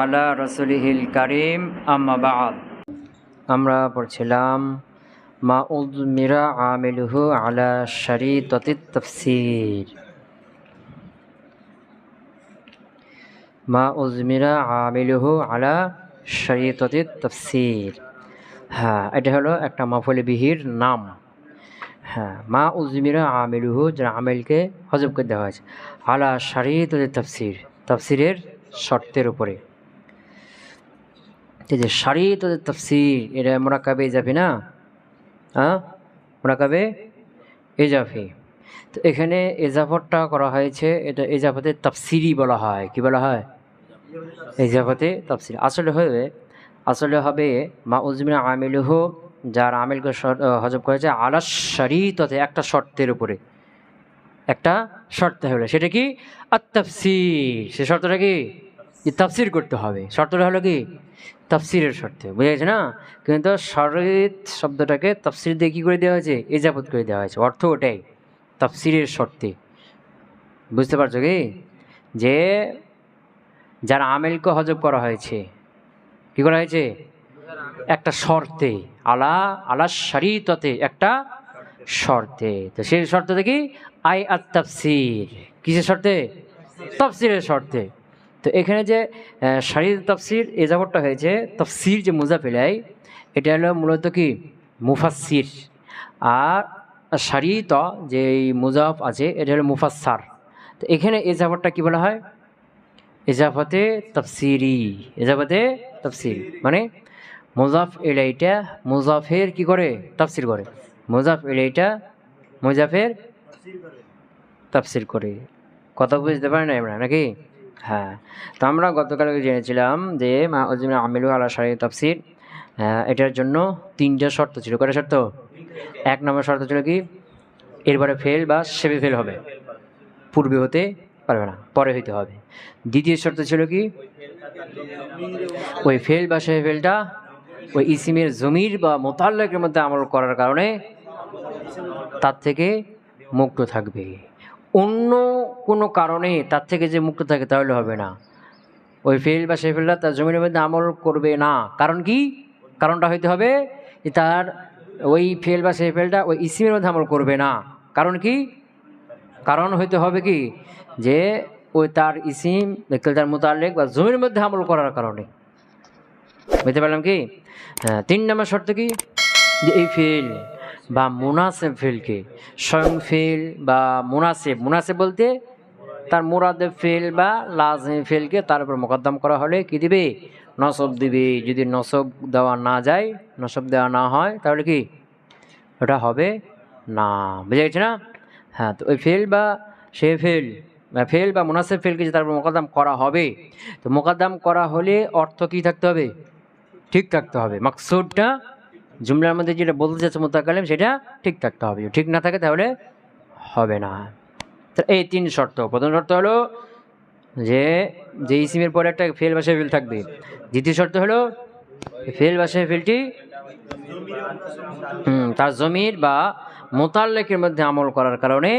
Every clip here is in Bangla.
আলা রসুলিহিল করিম আম্মাবাদ আমরা পড়ছিলাম, মা উজমিরা আমিলুহু আলা শরীততি তফসির। মা উজমিরা আমিলুহু আলা শরীততি তফসির। হ্যাঁ এটা হলো একটা মফল বিহির নাম। হ্যাঁ মা উজমিরা আমিলুহু, যারা আমেলকে হজব করে দেওয়া হয়েছে। আলা শরীততি তফসির। তফসিরের শর্তের উপরে। এই শাড়ি শরীত তফসির, এটা মোরাকাবে যাবে না? হ্যাঁ? মোরাকাবে এজাফি তো এখানে এজাফতটা করা হয়েছে, এটা এজাফতে তফসিরি বলা হয়। কি বলা হয়? এজাফতে তফসির। আসলে হবে আসলে হবে মা উজমিনা আমিলুহ, যার আমিলকে হজব করেছে আলাস শরীততে একটা শর্তের উপরে। একটা শর্ত হলো, সেটা কি? আত্তাফসির। সে শর্তটা কি? যে তাফসির করতে হবে। শর্তটা হলো কি? তাফসিরের শর্তে, বুঝা গেছে না? কিন্তু শরীত শব্দটাকে তাফসির দিয়ে কী করে দেওয়া হয়েছে? এজাবত করে দেওয়া হয়েছে। অর্থ ওটাই, তাফসিরের শর্তে। বুঝতে পারছ কি? যে যার আমেলকে হজব করা হয়েছে, কি করা হয়েছে? একটা শর্তে, আলা আলা শরীততে একটা শর্তে। তো সেই শর্তে কি? আই আর তাফসির। কিসের শর্তে? তফসিরের শর্তে। তো এখানে যে শারীর তফসির, এ যাবরটা হয়েছে, তফসির যে মুজাফিলাই, এটা হলো মূলত কি? মুফাসির আর শারিত যে মুজাফ আছে, এটা হলো মুফাসার তো এখানে এ যাবরটা কি বলা হয়? এজাফতে তফসিরি। এজাফতে তফসির। মানে মুজাফ এলাইটা মুজাফের কি করে? তফসির করে। মুজাফ এলাইটা মুজাফের তফসির করে। কথা বুঝতে পারি না আমরা নাকি? হ্যাঁ। তো আমরা গতকালকে জেনেছিলাম যে মা উজমিন আমিলু আলা শারী তফসির এটার জন্য তিনটা শর্ত ছিল। কটা শর্ত? এক নম্বর শর্ত ছিল কি? এরপরে ফেল বা সেবে ফেল হবে। পূর্বে হতে পারবে না, পরে হইতে হবে। দ্বিতীয় শর্ত ছিল কি? ওই ফেল বা সেবে ফেলটা ওই ইসিমের জমির বা মোতাল্লাকের মধ্যে আমল করার কারণে তার থেকে মুক্ত থাকবে। অন্য কোনো কারণে তার থেকে যে মুক্ত থাকে তাহলে হবে না। ওই ফেল বা সে ফেলটা তার জমির মধ্যে আমল করবে না। কারণ কি? কারণটা হইতে হবে যে তার ওই ফেল বা সে ফেলটা ওই ইসিমের মধ্যে আমল করবে না। কারণ কি? কারণ হইতে হবে কি? যে ওই তার ইসিম তার মোতালেক বা জমির মধ্যে আমল করার কারণে। বুঝতে পারলাম কি? হ্যাঁ তিন নম্বর শর্ত কি? যে এই ফেল বা মুনাসেব ফেলকে। স্বয়ং ফেল বা মুনাসেব। মুনাসেব বলতে তার মুরাদে ফেল বা লাজমে ফেলকে তার উপর মোকদ্দম করা হলে কি দিবে? নসব দিবে। যদি নসব দেওয়া না যায়, নসব দেওয়া না হয়, তাহলে কি? ওটা হবে না। বুঝা গেছে না? হ্যাঁ তো ওই ফেল বা সে ফেল ফেল বা মুনাসেব ফেলকে যে তার উপর মোকদ্দম করা হবে, তো মোকদ্দম করা হলে অর্থ কি থাকতে হবে? ঠিক থাকতে হবে। মাকসুদটা জুমলার মধ্যে যেটা বলতে চাচ্ছে মোতাকালেম সেটা ঠিক থাকতে হবে। ঠিক না থাকে, তাহলে হবে না। এই তিন শর্ত। প্রথম শর্ত হলো যে যে ইসিমের পরে একটা ফেল বা ফেল থাকবে। দ্বিতীয় শর্ত হলো ফেল বা ফেলটি হুম, তার জমির বা মোতাল্লেকের মধ্যে আমল করার কারণে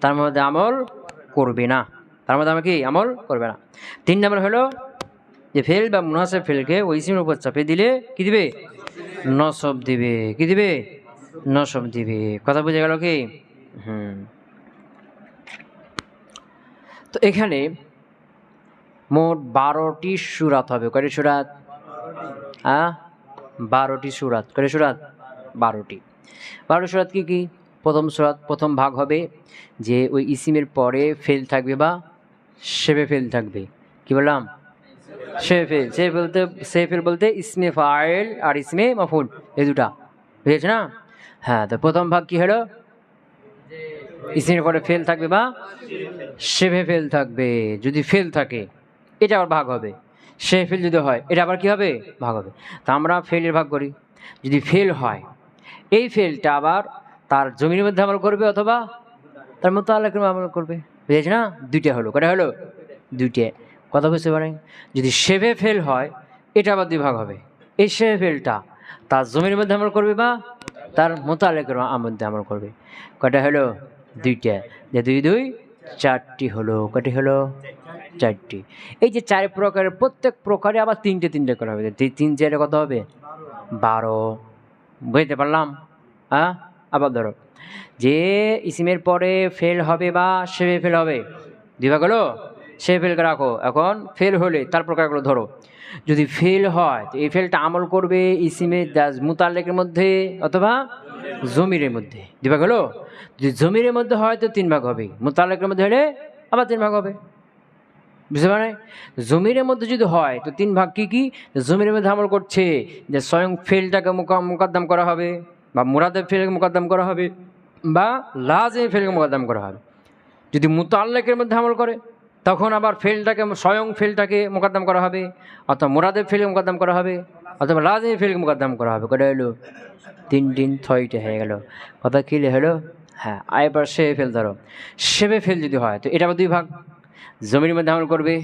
তার মধ্যে আমল করবে না। তার মধ্যে আমরা কি? আমল করবে না। তিন নম্বর হলো যে, ফেল বা মুনাসেব ফেলকে ওই ইসিমের উপর চাপিয়ে দিলে কি দিবে? নসব দিবে। কি দিবে? নসব দিবে। কথা বুঝে গেল কি? হুম। তো এখানে মোট বারোটি সুরাত হবে। কয়টি সুরাত? হ্যাঁ বারোটি সুরাত। কয়টি সুরাত? বারোটি। বারো সুরাত কি কি? প্রথম সুরাত, প্রথম ভাগ হবে যে ওই ইসিমের পরে ফেল থাকবে বা সেবে ফেল থাকবে। কি বললাম? সে ফেল সে বলতে সে ফেল বলতে ইসমে ফাইল আর ইসমে মফুল, এই দুটা। বুঝেছ না? হ্যাঁ তো প্রথম ভাগ কি হলো? ইসমের পরে ফেল থাকবে বা? সেভে ফেল থাকবে, যদি ফেল থাকে, এটা আবার ভাগ হবে। সে ফেল যদি হয়, এটা আবার কি হবে? ভাগ হবে। তা আমরা ফেলের ভাগ করি। যদি ফেল হয়, এই ফেলটা আবার তার জমির মধ্যে আমল করবে অথবা তার মতো আল্লাহ আমল করবে। বুঝেছ না? দুইটা হলো। কটা হলো? দুইটা। কথা বুঝতে পারেন? যদি সেভে ফেল হয়, এটা আবার দুই ভাগ হবে। এই সেভে ফেলটা তার জমির মধ্যে আমল করবে বা তার মোতালেকের মধ্যে আমল করবে। কটা হলো? দুইটা। যে দুই দুই, চারটি হলো। কটি হলো? চারটি। এই যে চার প্রকারের, প্রত্যেক প্রকারে আবার তিনটে তিনটে করা হবে। তিন চারে কত হবে? বারো। বুঝতে পারলাম? হ্যাঁ আবার ধরো। যে ইসিমের পরে ফেল হবে বা সেবে ফেল হবে দিবা গেলো সে ফেলকে রাখো। এখন ফেল হলে তার প্রকারগুলো ধরো। যদি ফেল হয়, তো এই ফেলটা আমল করবে ইসিমের মুতাল্লেকের মধ্যে অথবা জমিরের মধ্যে। দিবা গেলো যদি জমিরের মধ্যে হয়, তো তিন ভাগ হবে। মুতাল্লেকের মধ্যে হলে আবার তিন ভাগ হবে। বুঝতে পারে জমিরের মধ্যে যদি হয়, তো তিন ভাগ কি কি? জমিরের মধ্যে আমল করছে যে স্বয়ং ফেলটাকে মোকা- মোকদ্দম করা হবে বা মুরাদের ফেলকে মোকদ্দম করা হবে বা লাজে ফেলকে মোকদ্দম করা হবে। যদি মুতাল্লেকের মধ্যে আমল করে তখন আবার ফেলটাকে স্বয়ং ফেলটাকে মোকদ্দম করা হবে, অথবা মুরাদের ফেলকে মোকদ্দম করা হবে, অথবা লাজে ফেলকে মোকদ্দম করা হবে। কটা হলো? তিন দিন ছয়টা হয়ে গেল। কথা কিলে হলো? হ্যাঁ আর এবার সে ফেল ধরো। সেবে ফেল যদি হয়, তো এটা আবার দুই ভাগ। জমির মধ্যে আমল করবে,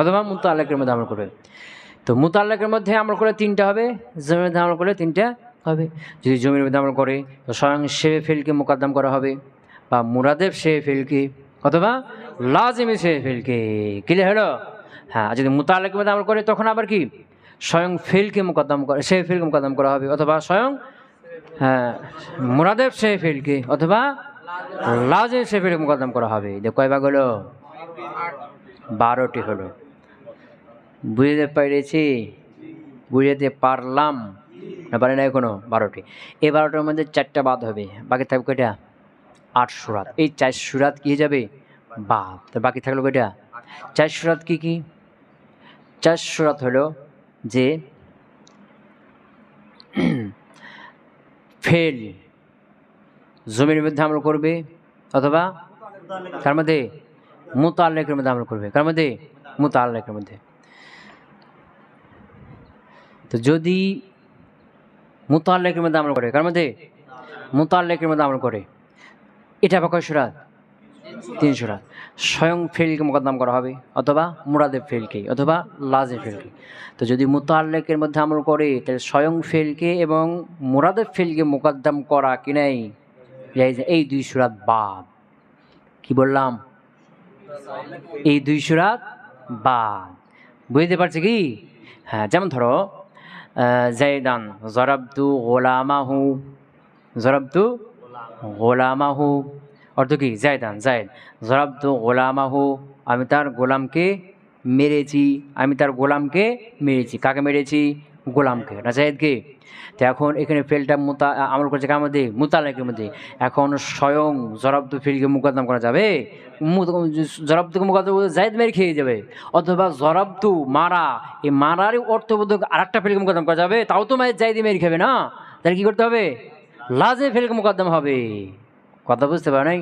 অথবা মুতাল্লাকের মধ্যে আমল করবে। তো মুতাল্লাকের মধ্যে আমল করে তিনটা হবে, জমির মধ্যে আমল করলে তিনটা হবে। যদি জমির মধ্যে আমল করে, তো স্বয়ং সে ফেলকে মোকদ্দম করা হবে, বা মুরাদেব সে ফেলকে, অথবা লাজিমি সে ফেলকে। ক্লিয়ার হলো? হ্যাঁ যদি মুতাল্লাকের মধ্যে আমল করে, তখন আবার কি? স্বয়ং ফেলকে মোকদ্দম করে, সে ফেলকে মোকদ্দম করা হবে, অথবা স্বয়ং হ্যাঁ মুরাদেব সে ফেলকে, অথবা লাজে সে ফেলকে মোকদ্দম করা হবে। যে কয় ভাগ হলো? বারোটি হলো। বুঝতে পেরেছি? বুঝতে পারলাম। না, পারি না এখনও, বারোটি। এই বারোটার মধ্যে চারটা বাদ হবে। বাকি থাকবে কয়টা? আট সুরাত। এই চার সুরাত কি যাবে? বাদ তো বাকি থাকল কয়টা? চার সুরাত কি কি? চার সুরাত হলো যে ফেল জমির মধ্যে আমল করবে অথবা তার মধ্যে মুতাল্লেকের মধ্যে আমল করবে। কার মধ্যে? মুতাল্লেকের মধ্যে। তো যদি মুতাল্লেকের মধ্যে আমল করে, কার মধ্যে? মুতাল্লেকের মধ্যে আমল করে। এটা আবার কয় সুরাত তিন সুরাত স্বয়ং ফেলকে মোকদ্দম করা হবে, অথবা মুরাদে ফেলকে অথবা লাজে ফেলকে তো যদি মুতাল্লেকের মধ্যে আমল করে, তাহলে স্বয়ং ফেলকে এবং মুরাদে ফেলকে মোকদ্দম করা কি নাই? এই দুই সুরাত বাদ। কি বললাম? এই দুই সুরাত বাদ। বুঝতে পারছে কি? হ্যাঁ যেমন ধরো জাইদান জরাবতু গোলামাহু জরাবতু গোলামাহু। অর্থ কি? জায়দান জায়দ। জরাবতু গোলামাহু, আমি তার গোলামকে মেরেছি, আমি তার গোলামকে মেরেছি। কাকে মেরেছি? গোলামকে। না জাহেদকে তো এখন এখানে ফেলটা মোতা, আমল করছে কার মধ্যে? মুতালেকের মধ্যে। এখন স্বয়ং জরাবতু ফিলকে মুকদ্দম করা যাবে। জরাবতুকে মুকদ্দম জায়দ মেরে খেয়ে যাবে। অথবা জরাবতু মারা, এই মারারই অর্থবোধক আর একটা ফেলকে মুকদ্দম করা যাবে। তাও তো মায়ের জায়দি মেরে খাবে না? তাহলে কী করতে হবে? লাজে ফেলকে মুকদ্দম হবে। কথা বুঝতে পারো নাই?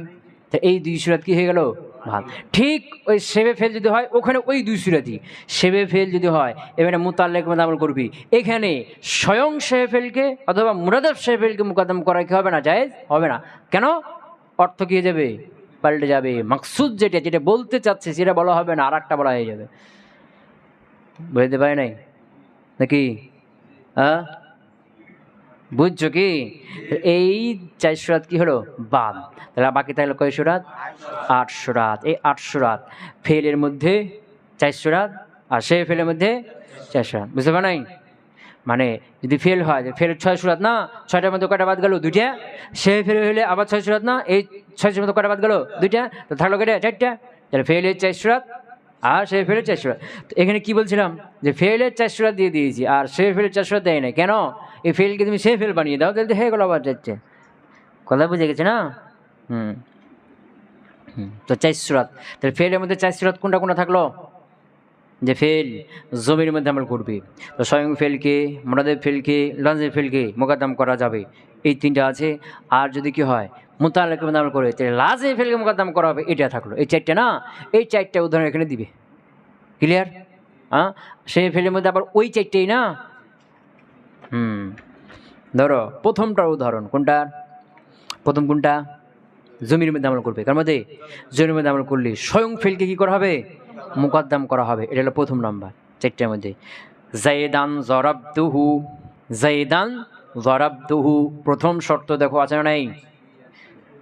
তো এই দুই সুরাত কি হয়ে গেল? ভাত। ঠিক ওই সেবে ফেল যদি হয়, ওখানে ওই দুই সুরাতই। সেবে ফেল যদি হয়, এবারে মুতাল্লেক মধ্যে আমল করবি। এখানে স্বয়ং সেবে ফেলকে অথবা মুরাদব সেবে ফেলকে মুকদ্দম করা কি হবে না? জায়েজ হবে না। কেন? অর্থ কি যাবে? পাল্টে যাবে। মাকসুদ যেটা যেটা বলতে চাচ্ছে, সেটা বলা হবে না আর একটা বলা হয়ে যাবে। বুঝতে পারে নাই? নাকি? হ্যাঁ? বুঝছ কি? এই চার সুরাত কি হলো? বাদ। তাহলে বাকি তাহলে কয় সুরাত? আট সুরাত। এই আট সুরাত। ফেলের মধ্যে চার সুরাত আর সে ফেলের মধ্যে চার সুরাত। বুঝতে পার নাই? মানে যদি ফেল হয় ফেল ছয় সুরাত না, ছয়টার মধ্যে কটা বাদ গেল? দুইটা। সে ফেল হলে আবার ছয় সুরাত না, এই ছয় মধ্যে কটা বাদ গেল? দুইটা। তো থাকল কয়টা চারটা। তাহলে ফেলের চার সুরাত আর সে ফেলের চার সুরাত তো এখানে কি বলছিলাম? যে ফেলের চার সুরাত দিয়ে দিয়েছি, আর সে ফেলের চার সুরাত দেয় না কেন? এই ফেলকে তুমি সে ফেল বানিয়ে দাও, তাহলে হয়ে গেলো আবার যাচ্ছে। কথা বুঝে গেছে না? হুম। তো চার তাহলে ফেলের মধ্যে চার কোনটা কোনটা থাকল? যে ফেল জমির মধ্যে আমল করবে। তো স্বয়ং ফেলকে মোনাদের ফেলকে লঞ্জের ফেলকে মোকাদ্দম করা যাবে। এই তিনটা আছে। আর যদি কি হয় মোতালেকের মধ্যে আমল করে লাজে ফেলকে মোকাদ্দম করা হবে, এটা থাকল। এই চারটা না, এই চারটা উদাহরণ এখানে দিবে। ক্লিয়ার হ্যাঁ? সেই ফেলের মধ্যে আবার ওই চারটেই না? হুম। ধরো, প্রথমটার উদাহরণ কোনটা? প্রথম কোনটা? জমির মধ্যে আমল করবে। তার মধ্যে জমির মধ্যে আমল করলে স্বয়ং ফেলকে কি করা হবে? মুকদ্দম করা হবে। এটা হলো প্রথম নাম্বার চারটার মধ্যে। জাইদান জরাবদুহু জাইদান জরাবদুহু। প্রথম শর্ত দেখো, আছে নাই?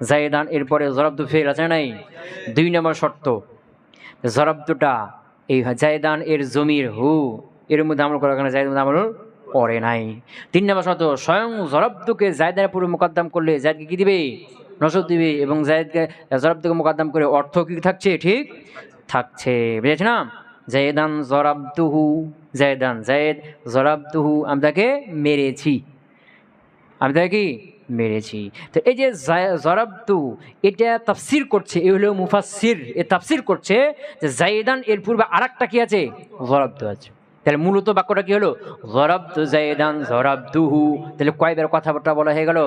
জাইদান এরপরে জরাবদু ফেল আছে নাই? দুই নম্বর শর্ত। জরাব্দুটা এই জায়দান এর জমির হু, এর মধ্যে আমল করার কারণে মধ্যে আমল করে নাই। তিন নম্বর শর্ত, স্বয়ং জরাব্দুকে জায়দার পুরো মোকদ্দম করলে জায়দকে কি দিবে? নসব দিবে এবং জায়দকে জরাব্দুকে মোকদ্দম করে অর্থ কি থাকছে? ঠিক থাকছে। বুঝেছ না? জায়দান জরাব্দুহু জায়দান জায়দ জরাব্দুহু আমি তাকে মেরেছি। আমি তাকে কি? মেরেছি। তো এই যে জরাব্দু এটা তাফসির করছে এ হলো মুফাসির এ তাফসির করছে যে জাইদান এর পূর্বে আর একটা কি আছে? জরাব্দু আছে। তাহলে মূলত বাক্যটা কি হলো? জরাব্দু জাইদান জরাব্দুহু তাহলে কয়বার কথাবার্তা বলা হয়ে গেল?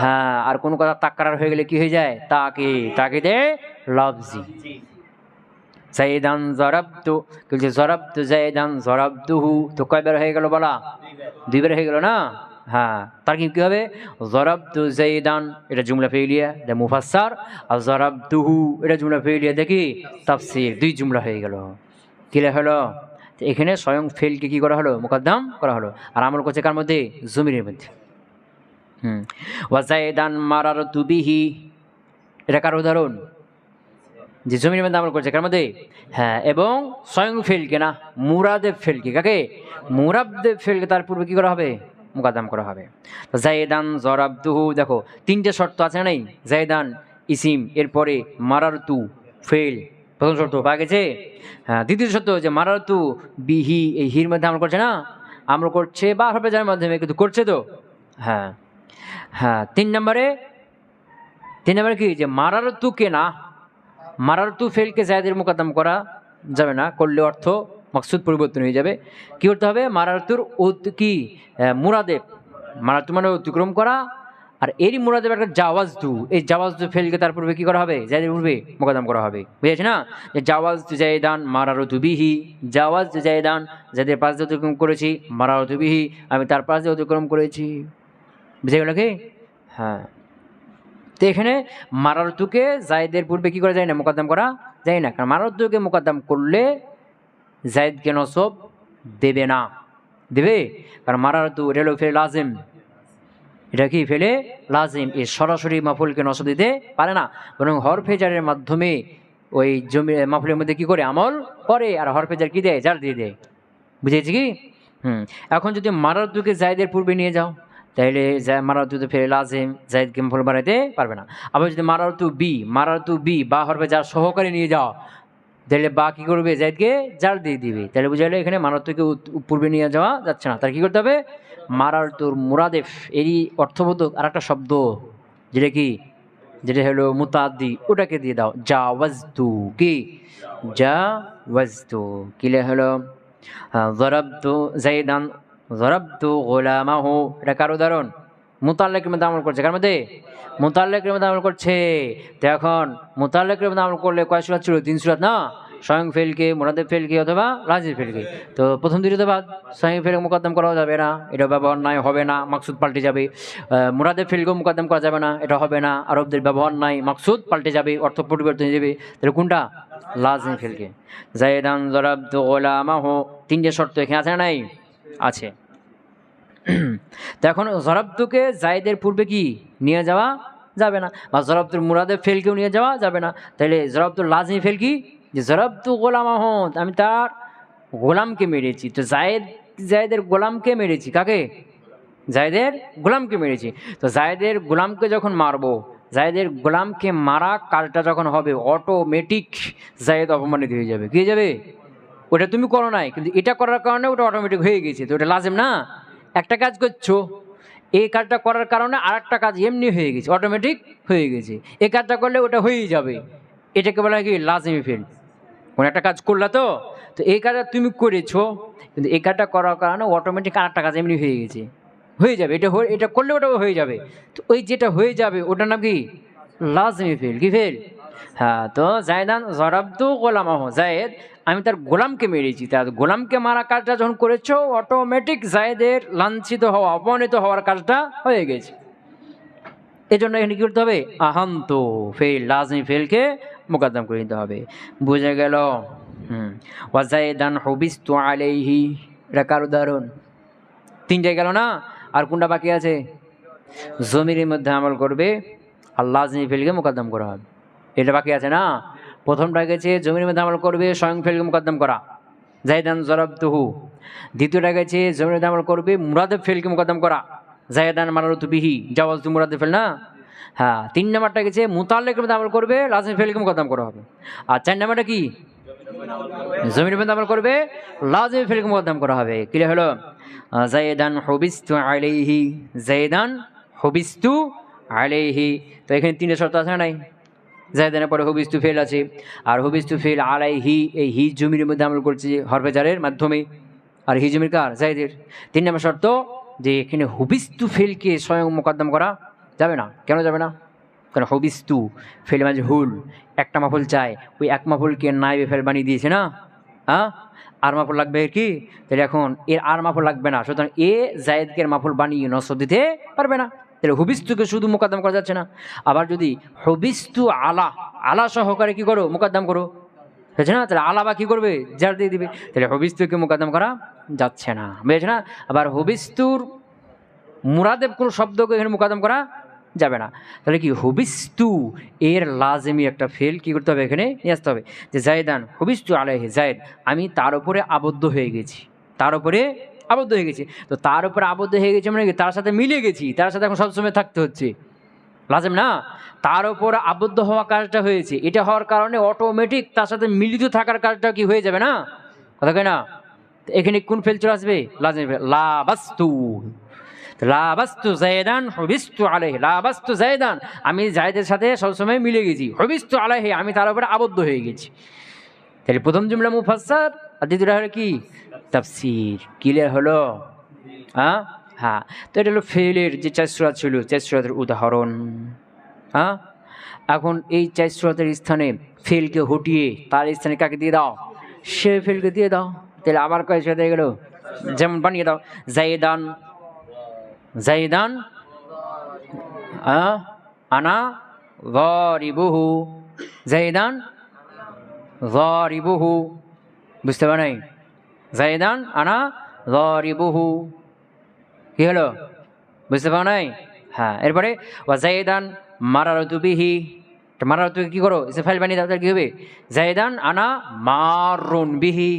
হ্যাঁ আর কোনো কথা তাক্কার হয়ে গেলে কি হয়ে যায়? তাকে তাকে দে লফজি। জরাব্দু বলছে জরাব্দু জাইদান জরাব্দুহু তো কয়বার হয়ে গেল বলা? দুইবার হয়ে গেল না? হ্যাঁ তার কি হবে? জরাব্দু জাইদান, এটা জুমলা ফেলিয়া দে মুফাসার আর জরাব্দুহু, এটা জুমলা ফেলিয়া দেখি, তাফসির, দুই জুমলা হয়ে গেল। কিলে হলো? তো এখানে স্বয়ং ফেলকে কি করা হলো? মোকদ্দম করা হলো। আর আমল করছে কার মধ্যে? জমির মধ্যে। হুম। ওয়া ওয়াজাইদান মারার তুবিহি এটা কার উদাহরণ? যে জমির মধ্যে আমল করছে, কার মধ্যে? হ্যাঁ এবং স্বয়ং ফেলকে না মুরাদেব ফেলকে কাকে? মুরাবদেব ফেলকে তার পূর্বে কি করা হবে? মুকাদ্দাম করা হবে। তো জায়েদান জরাবদুহু, দেখো, তিনটে শর্ত আছে না নাই? জায়েদান, ইসিম, এরপরে মারারতু ফেল প্রথম শর্ত পাওয়া গেছে? হ্যাঁ দ্বিতীয় শর্ত যে মারারতু বিহি, এই হির মধ্যে আমরা করছে না? আমরা করছে বা হবে যার মাধ্যমে, কিন্তু করছে তো? হ্যাঁ। হ্যাঁ তিন নম্বরে তিন নম্বরে কি? যে মারারতুকে না, মারারতু ফেলকে জায়দের মোকাদ্দম করা যাবে না, করলে অর্থ মকসুদ পরিবর্তন হয়ে যাবে। কি করতে হবে? মারারতুর উত- কি মুরাদেব মারারতু মানে অতিক্রম করা। আর এরই মুরাদেব একটা জাওয়াজ দু এই জাওয়াজ দু ফেলকে তার পূর্বে কি করা হবে? জায়দের পূর্বে মোকাদ্দম করা হবে। বুঝেছি না? যে জাওয়াজ দু জায়দান মারারতু বিহি। জাওয়াজ দু জায়দান যাদের পাশ দিয়ে অতিক্রম করেছি, মারারতু বিহি। আমি তার পাশ দিয়ে অতিক্রম করেছি। বুঝে গেল কি? হ্যাঁ। তো এখানে মারারতুকে জায়দের পূর্বে কী করা যায় না? মোকদ্দম করা যায় না। কারণ মারারতুকে মোকদ্দম করলে জায়দকে নসব দেবে না? দেবে? কারণ মারারতু এটা হলো ফেলে লাজিম। এটা কি ফেলে লাজিম? এ সরাসরি মাফুলকে নসব দিতে পারে না। বরং হরফেজারের মাধ্যমে ওই জমি, মাফুলের মধ্যে কি করে? আমল করে। আর হরফেজার কি দেয়? জার দিয়ে দেয়। বুঝেছি কি? হুম। এখন যদি মারার দুকে জায়দের পূর্বে নিয়ে যাও, তাহলে তো ফেরে লাজিম, জায়দকে মাফুল বানাইতে পারবে না। আবার যদি মারারতু বি মারারতু বি বা হরফে যার সহকারে নিয়ে যাও তাহলে বা কী করবে? জায়দকে জার দিয়ে দিবে। তাহলে বুঝা গেলো এখানে মারাত্মকে পূর্বে নিয়ে যাওয়া যাচ্ছে না। তার কী করতে হবে? মারারতুর মুরাদেফ, এরই অর্থবোধক আর একটা শব্দ, যেটা কি? যেটা হলো মুতাদ্দি ওটাকে দিয়ে দাও। যা ওয়াজতু কি? যা ওয়াজতু। কিলে হলো? জরাবতু জাইদান, জরাবতু গোলামাহু। এটা কার উদাহরণ? মুতাল্লেকের মধ্যে আমল করছে কার মধ্যে? মুতাল্লেকের মধ্যে আমল করছে। তো এখন মুতাল্লেকের মধ্যে আমল করলে কয় সুরাত ছিল তিন সুরাত না? স্বয়ং ফেলকে মোরাদের ফেলকে অথবা রাজির ফেলকে। তো প্রথম দুটো তো বাদ স্বয়ং ফেলকে মোকদ্দম করা যাবে না এটা ব্যবহার নাই হবে না মাকসুদ পাল্টে যাবে। আহ, ফেলকেও মোকদ্দম করা যাবে না এটা হবে না আরবদের ব্যবহার নাই মাকসুদ পাল্টে যাবে অর্থ পরিবর্তন হয়ে যাবে। তাহলে কোনটা? লাজিম ফেলকে। জায়দান জরাব্দ গোলামাহ তিনটে শর্ত এখানে আছে নাই? আছে। তো এখন জরাব্দুকে জায়দের পূর্বে কি নিয়ে যাওয়া যাবে না? বা জরাব্দুর মুরাদের ফেলকেও নিয়ে যাওয়া যাবে না? তাহলে জরাব্দুর লাজমি ফেল কি? যে জরাব্দু গোলাম আহমদ, আমি তার গোলামকে মেরেছি। তো জায়েদ, জায়েদের গোলামকে মেরেছি কাকে? জায়েদের গোলামকে মেরেছি। তো জায়েদের গোলামকে যখন মারবো, জায়েদের গোলামকে মারা কাজটা যখন হবে অটোমেটিক জায়েদ অপমানিত হয়ে যাবে। কে যাবে? ওটা তুমি করো নাই, কিন্তু এটা করার কারণে ওটা অটোমেটিক হয়ে গেছে। তো ওটা লাজেম না? একটা কাজ করছ এই কাজটা করার কারণে আর একটা কাজ এমনি হয়ে গেছে অটোমেটিক হয়ে গেছে। এই কাজটা করলে ওটা হয়েই যাবে। এটাকে বলা হয় কি লাজমি ফিল কোনো একটা কাজ করলা তো? তো এই কাজটা তুমি করেছ, কিন্তু এই কাজটা করার কারণে অটোমেটিক আর একটা কাজ এমনি হয়ে গেছে। হয়ে যাবে, এটা এটা করলে ওটা হয়ে যাবে। তো ওই যেটা হয়ে যাবে, ওটার নাম কি? লাজমি ফেল কি ফেল হ্যাঁ তো জায়দান জরাব্দু গোলামাহ। জায়েদ, আমি তার গোলামকে মেরেছি। তার গোলামকে মারা কাজটা যখন করেছ অটোমেটিক জায়েদের লাঞ্ছিত হওয়া, অপমানিত হওয়ার কাজটা হয়ে গেছে। এই জন্য এখানে কী করতে হবে? আহান্ত ফেল, লাজমি ফেলকে মোকদ্দম করে দিতে হবে। বুঝে গেল? হুম। ওয়াজাইদান হবিস তো আলাইহি। এটা উদাহরণ? তিনটায় গেল না? আর কোনটা বাকি আছে? জমির মধ্যে আমল করবে আর লাজমি ফেলকে মোকদ্দম করা হবে। এটা বাকি আছে না? প্রথমটা গেছে জমির মধ্যে আমল করবে, স্বয়ং ফেলকে মুকদ্দম করা। জায়দান জরাবতুহু। দ্বিতীয়টা গেছে জমির মধ্যে আমল করবে, মুরাদে ফেলকে মুকদ্দম করা। জায়দান মারারতু তুবিহি জাওয়াজ তু মুরাদে ফেল না? হ্যাঁ তিন নাম্বারটা গেছে, মুতাল্লেকের মধ্যে আমল করবে লাজিম ফেলকে মুকদ্দম করা হবে। আর চার নাম্বারটা কি? জমির মধ্যে আমল করবে লাজিম ফেলকে মুকদ্দম করা হবে। ক্লিয়ার হলো? জায়দান হবিস্তু আলাইহি। জায়দান হবিস্তু আলাইহি। তো এখানে তিনটে শর্ত আছে নাই? জায়দানের পরে হবিস্তু ফেল আছে। আর হবিস্তু ফেল আলাইহি, এই হি জমির মধ্যে আমল করছে হরফেজারের মাধ্যমে। আর হি জমির কার? জায়দের। তিন নম্বর শর্ত যে এখানে হবিস্তু ফেলকে স্বয়ং মোকদ্দম করা যাবে না। কেন যাবে না? কারণ হবিস্তু ফেল মানে হুল একটা মাফুল চায়। ওই এক মাফুলকে নাইবে ফেল বানিয়ে দিয়েছে না? হ্যাঁ আর মাফুল লাগবে কি? তাহলে এখন এর আর মাফুল লাগবে না। সুতরাং এ জায়েদকে মাফুল বানিয়ে নসব দিতে পারবে না। তাহলে হুবিস্তুকে শুধু মোকদ্দম করা যাচ্ছে না। আবার যদি হবিস্তু আলা আলা সহকারে কি করো? মোকদ্দম করো। বুঝছে না? তাহলে আলা বা কী করবে? জার দিয়ে দিবে। তাহলে হবিস্তুকে মোকদ্দম করা যাচ্ছে না। বুঝেছে না? আবার হবিস্তুর মুরাদেব কোনো শব্দকে এখানে মোকাদম করা যাবে না। তাহলে কি হবিস্তু, এর লাজেমি একটা ফেল কি করতে হবে এখানে? নিয়ে আসতে হবে। যে জায়দান, হবিস্তু আলাইহে, জায়দ, আমি তার উপরে আবদ্ধ হয়ে গেছি। তার উপরে আবদ্ধ হয়ে গেছি। তো তার উপরে আবদ্ধ হয়ে গেছে মানে তার সাথে মিলে গেছি। তার সাথে এখন সবসময় থাকতে হচ্ছে। লাজেম না? তার উপর আবদ্ধ হওয়া কাজটা হয়েছে। এটা হওয়ার কারণে অটোমেটিক তার সাথে মিলিত থাকার কাজটা কি হয়ে যাবে না? কথা কয় না? তো এখানে কোন ফেল চলে আসবে? লাজেম। লাবাস্তু। লাবাস্তু জায়দান, হবিস্তু আলাইহি। লাবাস্তু জায়দান। আমি জায়দের সাথে সবসময় মিলে গেছি। হবিস্তু আলাইহি। আমি তার উপরে আবদ্ধ হয়ে গেছি। তাহলে প্রথম জুমলা মুফাসসার। আর দ্বিতীয়টা হলো কি? তাফসির। ক্লিয়ার হলো? হ্যাঁ? হ্যাঁ। তো এটা হলো ফেলের যে চাষরাত ছিল চাষরাতের উদাহরণ। হ্যাঁ? এখন এই চাষরাতের স্থানে ফেলকে হটিয়ে তার স্থানে কাকে দিয়ে দাও? সে ফেলকে দিয়ে দাও। তাহলে আবার কয়েক সাথে গেল? যেমন বানিয়ে দাও জাইদান। জাইদান? আহ, আনা গরিবুহু। জাইদান? গরিবুহু। বুঝতে পারে নাই? জাইদান আনা গরিবুহু কি হলো? বুঝতে পারো নাই? হ্যাঁ এরপরে ও জাইদান মারারতু বিহি। তো মারারতু কি করো? এসে ফাইল বানিয়ে দাও, তাহলে কি হবে? জাইদান আনা মারুন বিহি।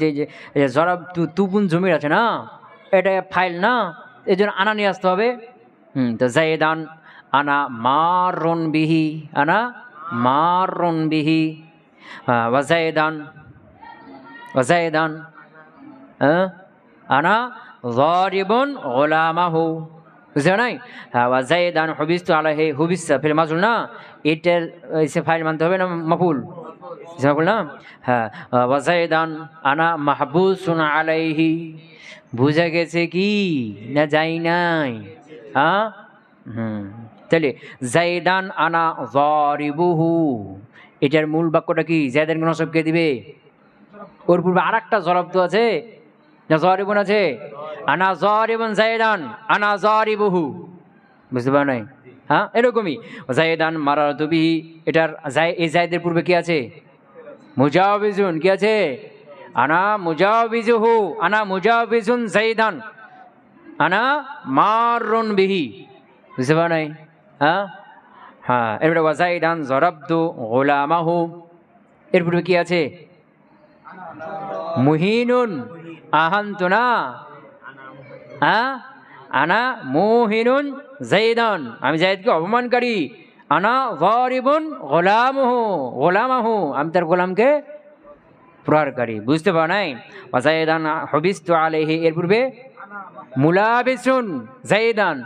যে তু তুপুন জমির আছে না? এটা ফাইল না? এই জন্য আনা নিয়ে আসতে হবে। হুম, তো জাইদান আনা মারুন বিহি, আনা মারুন বিহি। ওয়া জাইদান ওয়া জাইদান হ্যাঁ আনা জারিবুন গোলামাহু বুঝতে নাই হ্যাঁ ওয়া জাইদান হুবিস্তু আলাইহি হুবিস্তা ফির মাজুল না এটার এসে ফাইল মানতে হবে না মাফুল মাফুল না হ্যাঁ ওয়া জাইদান আনা মাহবুসুন আলাইহি বুঝা গেছে কি না যাই নাই হ্যাঁ হুম তাহলে জাইদান আনা জারিবুহু এটার মূল বাক্যটা কি জায়দান নসব কে দিবে ওর পূর্বে আর একটা জরব আছে। না জরিবন আছে। আনা জরিবন জায়দান আনা জরিবহু বুঝতে পারো নাই? হ্যাঁ এরকমই। জায়দান মারার তুবি এটার এই জায়দের পূর্বে কি আছে? মুজাবিজুন কি আছে? আনা মুজাবিজুহু আনা মুজাবিজুন জাইদান। আনা মারুন বিহি। বুঝতে পারো নাই? হ্যাঁ? হ্যাঁ এরপরে ওয়াজাইদান জরাবদু গোলামাহু। এর পূর্বে কি আছে? মুহিনুন আহান্তু না হ্যাঁ আনা মুহিনুন জাইদান। আমি জাইদকে অপমানকারী। আনা গরিবুন গোলামহু, গোলামাহু। আমি তার গোলামকে প্রহারকারী বুঝতে পারো নাই? ওয়াজাইদান হবিস্তু আলাইহি। এর পূর্বে মুলাবিসুন জাইদান।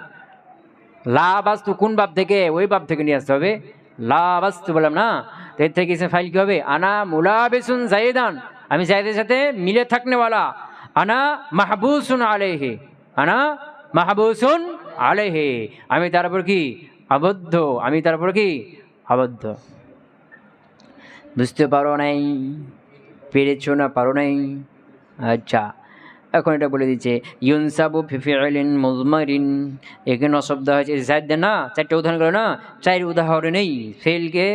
লাবাস্তু কোন বাপ থেকে? ওই বাপ থেকে নিয়ে আসতে হবে। লাবাস্তু বললাম না? তো এর থেকে ফাইল কি হবে? আনা মুলাবিসুন জাইদান। আমি জায়দের সাথে মিলে থাকনেওয়ালা আনা মাহবুসুন আলেহে আনা মাহবুসুন আলেহে আমি তার উপর কি? আবদ্ধ। আমি তার উপর কি? আবদ্ধ। বুঝতে পারো নাই? পেরেছ না পারো নাই? আচ্ছা। এখন এটা বলে দিচ্ছে, ইউনসাবু ফিফিআলিন মুজমারিন। এখানে নশব্দ হয়েছে জায়দ না, চারটে উদাহরণ করো না? চার উদাহরণেই ফেলকে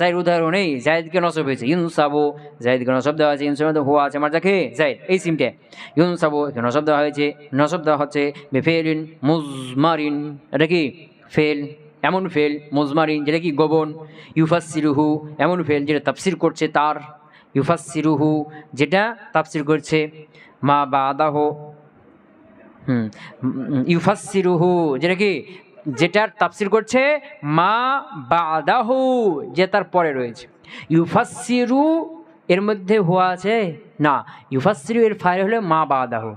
চার উদাহরণেই জায়দকে নসব হয়েছে। ইউনসাবু, জায়দকে নসব দেওয়া হয়েছে, ইউনসাব হুয়া আছে, আমার দেখে জায়দ, এই সিমটে ইউনসাবু এখানে নসব দেওয়া হয়েছে, নসব দেওয়া হচ্ছে বেফেলিন মুজমারিন। এটা কি? ফেল এমন ফেল মুজমারিন, যেটা কি? গোবন ইউফাসিরুহু এমন ফেল যেটা তাফসির করছে তার। ইউফাসিরুহু যেটা তাফসির করছে, মা বা আদাহ হুম ইউফাসিরুহু যেটা কি? যেটার তাফসির করছে, মা বা আদাহু যে তার পরে রয়েছে। ইউফাসিরু এর মধ্যে হুয়া আছে? না ইউফাসিরু এর ফাইল হলো মা বা আদাহু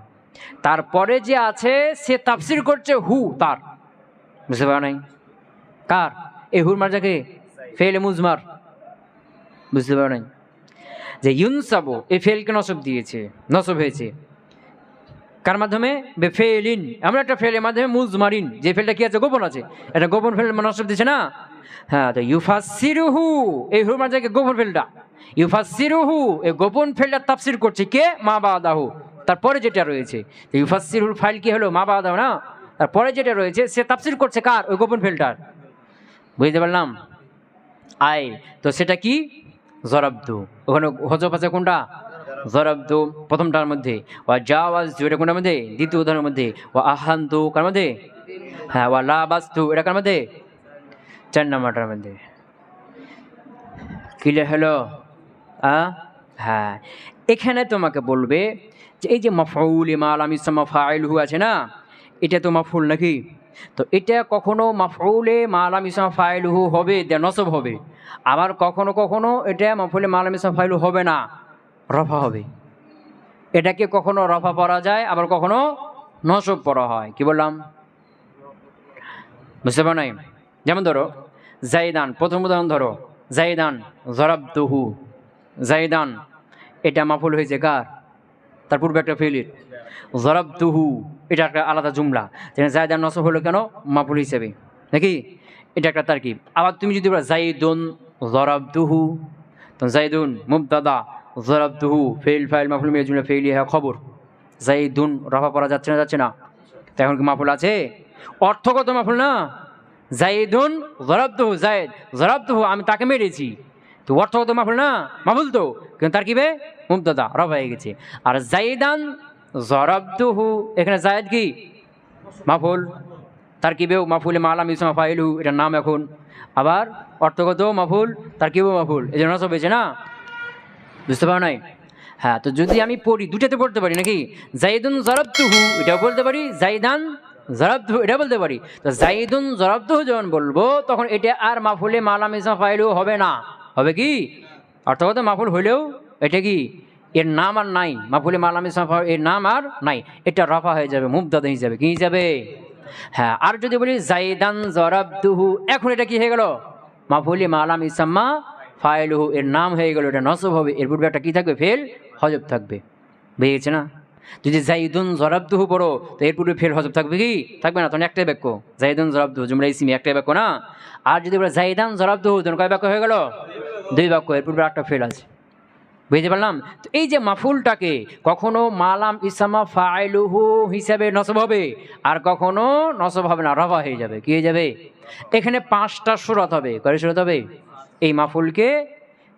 তারপরে যে আছে, সে তাফসির করছে হু, তার। বুঝতে পারো নাই? কার? এই হুর মার্জাকে ফেল মুজমার। বুঝতে পারো নাই? যে ইউনসাবো এই ফেলকে নসব দিয়েছে, নসব হয়েছে। কার মাধ্যমে? বেফেলিন আমরা একটা ফেলের মাধ্যমে মুজমারিন। যে ফেলটা কি আছে? গোপন আছে। এটা গোপন ফেল নসব দিচ্ছে না? হ্যাঁ তো ইউফাসিরুহু এই হুর মার্জাকে গোপন ফেলটা ইউফাসিরুহু এই গোপন ফেলটা তাফসির করছে কে? মা বা দাহু তারপরে যেটা রয়েছে ইউফাসিরুল ফাইল কি হলো? মা বা দাহু না? তারপরে যেটা রয়েছে, সে তাফসির করছে কার? ওই গোপন ফেলটার বুঝতে পারলাম? আয় তো সেটা কি? জরাব্দু। ওখানে হজব আছে কোনটা? জরাব্দু। প্রথমটার মধ্যে। ও জাওয়াজ এটা কোনটার মধ্যে? দ্বিতীয় উদাহরণের মধ্যে। ও আহান্তু কার মধ্যে? হ্যাঁ ও লাবাস্তু, এটা কার মধ্যে? চার নম্বরটার মধ্যে। ক্লিয়ার হলো? হ্যাঁ। এখানে তোমাকে বলবে যে, এই যে মফউল ইমাল আমি ফাইলহু আছে না? এটা তো মাফুল নাকি? তো এটা কখনো মাফউলে মালাম ইসলাম ফাইলহু হবে নসব হবে। আবার কখনো কখনো এটা মাফুলে মালাম ইসলাম ফাইলহু হবে না, রফা হবে। এটাকে কখনো রফা পড়া যায়, আবার কখনো নসব পড়া হয়। কি বললাম? বুঝতে পারো নাই? যেমন ধরো, জাইদান, প্রথম উদাহরণ ধরো, জাইদান জরাবদুহু জাইদান, এটা মাফুল হয়েছে কার? তার পূর্বে একটা ফেলির জরাবদুহু এটা একটা আলাদা জুমলা। যেখানে জায়দান নসব হলো কেন? মাফুল হিসেবে। নাকি? এটা একটা তারকিব। আবার তুমি যদি বলো, জাইদুন জরাবদুহু তো জাইদুন মুবদাদা জরাবদুহু ফেল ফাইল, মাফুল মিলে জুমলা, ফেইলি হ্যাঁ খবর। জাইদুন রফা পড়া যাচ্ছে না যাচ্ছে না। তো এখন কি মাফুল আছে? অর্থগত মাফুল না? জাইদুন জরাবদুহু জায়দ জরাব তুহু আমি তাকে মেরেছি। তো অর্থ অর্থগত মাফুল না? মাফুল তো। কিন্তু তার কিবে মুমতাদা রফ হয়ে গেছে। আর জাইদান জরাবদুহু, এখানে জায়দ কি? মাফুল। তার কিবেও মাফুলে মালাম ইসমা ফাইলু এটার নাম এখন। আবার অর্থগত মাফুল। তার কিবেও মাফুল। এই জন্য সব হয়েছে না? বুঝতে পারো নাই? হ্যাঁ তো যদি আমি পড়ি দুটাতে পড়তে পারি নাকি? জাইদুন জরাবতুহু এটাও বলতে পারি। জাইদান জরাবতুহু এটা বলতে পারি। তো জাইদুন জরাবতুহু যখন বলব, তখন এটা আর মাফুলে মালাম ইসমা ফাইলু হবে না। হবে কি? অর্থগত মাফুল হইলেও এটা কি? এর নাম আর নাই। মাফুলে মালাম এর নাম আর নাই। এটা রফা হয়ে যাবে মুবদাদা হিসাবে কি হিসাবে হ্যাঁ আর যদি বলি জাইদান জরাবদুহু, এখন এটা কি হয়ে গেল? মাফুলি মালাম ইসাম্মা ফাইলুহু, এর নাম হয়ে গেল, এটা নসব হবে। এর পূর্বে একটা কী থাকবে? ফেল হজব থাকবে। বুঝেছে না? যদি জাইদুন জরাবদুহু পড়ো, তো এর পূর্বে ফেল হজব থাকবে কি? থাকবে না, তখন একটাই বাক্য। জাইদুন জরাবদুহু জুমরা ইসিমি একটাই বাক্য না? আর যদি বলে জাইদান জরাবদুহু, তখন কয় বাক্য হয়ে গেল? দুই বাক্য, এর পূর্বে একটা ফেল আছে। বুঝতে পারলাম? তো এই যে মাফুলটাকে কখনো মালাম ইসামা ফাইলুহু হিসাবে নসব হবে, আর কখনো নসব হবে না, রফা হয়ে যাবে। কি হয়ে যাবে? এখানে পাঁচটা সুরত হবে। কয় সুরত হবে? এই মাফুলকে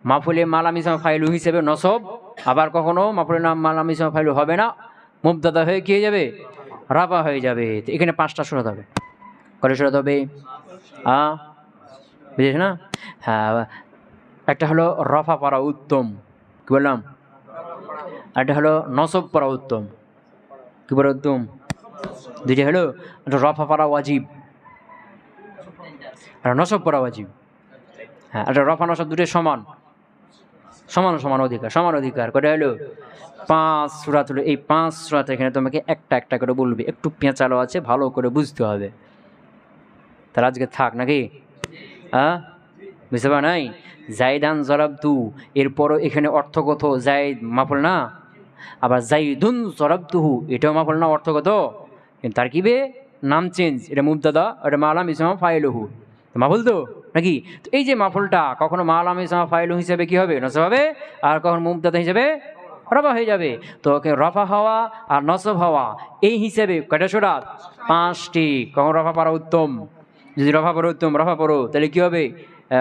মাফুলে মালাম ইসামা ফাইলু হিসেবে নসব, আবার কখনো মাফুলের নাম মালাম ইসামা ফাইলু হবে না মুবদাদা হয়ে কি হয়ে যাবে? রাফা হয়ে যাবে। তো এখানে পাঁচটা সুরত হবে। কয় সুরত হবে? আ? বুঝেছ না? হ্যাঁ একটা হলো রফা পড়া উত্তম, কি বললাম? একটা হলো নসব পড়া উত্তম, কি বলে উত্তম? দুইটা হলো একটা রফা পড়া ওয়াজিব আর নসব পড়া ওয়াজিব হ্যাঁ একটা রফা নসব দুটোই সমান সমান সমান অধিকার সমান অধিকার কটা হলো? পাঁচ সুরাত হলো এই পাঁচ সুরাত এখানে তোমাকে একটা একটা করে বলবে, একটু পেঁচালো আছে, ভালো করে বুঝতে হবে। তাহলে আজকে থাক নাকি? হ্যাঁ বুঝতে পার নাই? জাইদান জরাবদু এরপরও এখানে অর্থগত জাইদ মাফল না, আবার জাইদুন জরাবদুহু এটাও মাফল না, অর্থগত। কিন্তু তার কিবে নাম চেঞ্জ, এটা মুবদাদা এটা মালাম ইসলাম ফাইলহু। মাফুল তো? নাকি? তো এই যে মাফলটা, কখনো মালাম ইসলাম ফাইলু হিসেবে কি হবে? নসব হবে? আর কখনো মুবদাদা হিসেবে রফা হয়ে যাবে। তো রফা হওয়া আর নসব হওয়া, এই হিসেবে কয়টা সুরাত পাঁচটি। কখন রফা পড়া উত্তম? যদি রফা পড়ো উত্তম, রফা পড়ো, তাহলে কী হবে?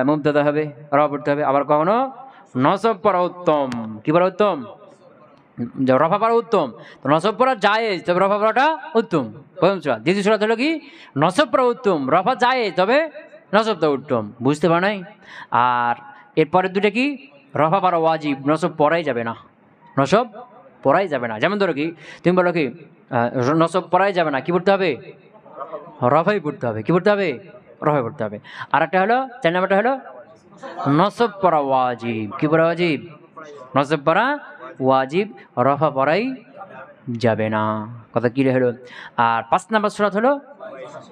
মুমতাদা হবে রফা পড়তে হবে। আবার কখনো? নসব পড়া উত্তম। কি পড়া উত্তম? রফা পড়া উত্তম। তো নসব পড়া যায় তবে রফা পড়াটা উত্তম। প্রথম সুরাত। দ্বিতীয় সুরাত হলো কি? নসব পড়া উত্তম, রফা যায় তবে নসবটা উত্তম। বুঝতে পার নাই? আর এরপরের দুটো কি? রফা পারা ওয়াজিব, নসব পড়াই যাবে না। নসব পড়াই যাবে না। যেমন ধরো কি, তুমি বলো কি নসব পড়াই যাবে না। কি পড়তে হবে? রফাই পড়তে হবে। কি পড়তে হবে? রফাই পড়তে হবে। আর একটা হলো, চার নাম্বারটা হলো, নসব পড়া ওয়াজিব। কি পড়া ওয়াজিব? নসব পড়া ওয়াজিব রফা পড়াই যাবে না। কথা কি হলো? আর পাঁচ নাম্বার সুরাত হলো,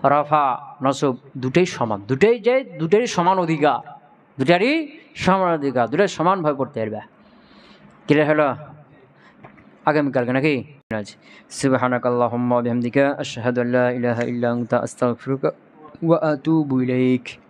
রফা, নসব দুটোই সমান। দুটোই যে, দুটোরই সমান অধিকার। দুটারই সমান অধিকার। দুটোই সমানভাবে পড়তে পারবে। ক্লিয়ার হলো? আগামীকালকে নাকি? আল্লাহুম্মা ওয়া বিহামদিকা আশহাদু আল্লা ইলাহা ইল্লা আস্তাগফিরুকা وأتوب إليك.